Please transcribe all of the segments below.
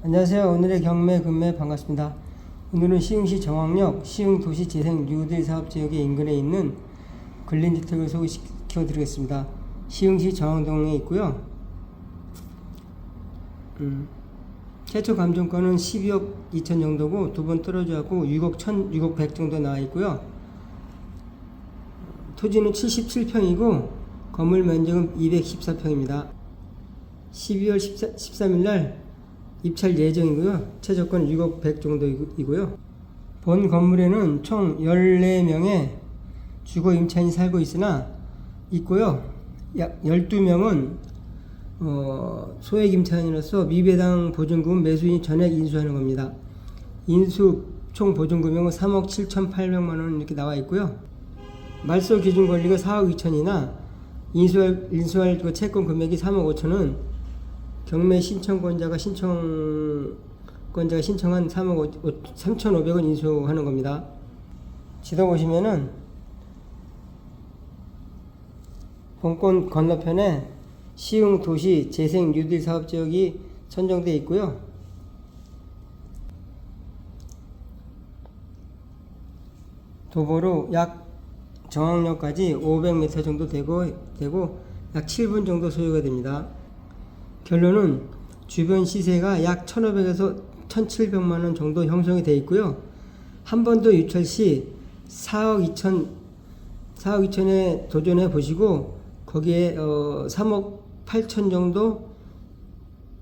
안녕하세요. 오늘의 경매 금매 반갑습니다. 오늘은 시흥시 정왕역 시흥도시재생 뉴딜 사업지역의 인근에 있는 근린주택을 소개시켜 드리겠습니다. 시흥시 정왕동에 있고요. 음, 최초 감정가는 12억 2천 정도고 두 번 떨어져갖고 6억 1천, 6억 100 정도 나와 있고요. 토지는 77평이고 건물 면적은 214평입니다. 12월 14, 13일 날 입찰 예정이고요. 최저가는 6억 100 정도이고요. 본 건물에는 총 14명의 주거 임차인이 살고 있으나 있고요. 약 12명은 어, 소액 임차인으로서 미배당 보증금 매수인 전액 인수하는 겁니다. 인수 총 보증 금액은 3억 7,800만 원 이렇게 나와 있고요. 말소 기준 권리가 4억 2천이나 인수할, 인수할 그 채권 금액이 3억 5천은 경매 신청권자가 신청권자가 신청한 3억 3,500원 인수하는 겁니다. 지도 보시면은 본권 건너편에 시흥 도시 재생 뉴딜 사업 지역이 선정돼 있고요. 도보로 약 정학역까지 500m 정도 되고 되고 약 7분 정도 소요가 됩니다. 결론은 주변 시세가 약 1,500에서 1,700만 원 정도 형성이 되어 있고요. 한 번 더 유찰 시 4억 2천 4억 2천에 도전해 보시고 거기에 어 3억 8천 정도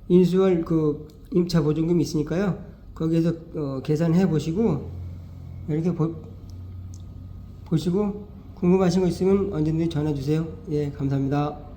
인수할 그 임차 보증금이 있으니까요. 거기에서 어 계산해 보시고 이렇게 보, 보시고 궁금하신 거 있으면 언제든지 전화 주세요. 예, 감사합니다.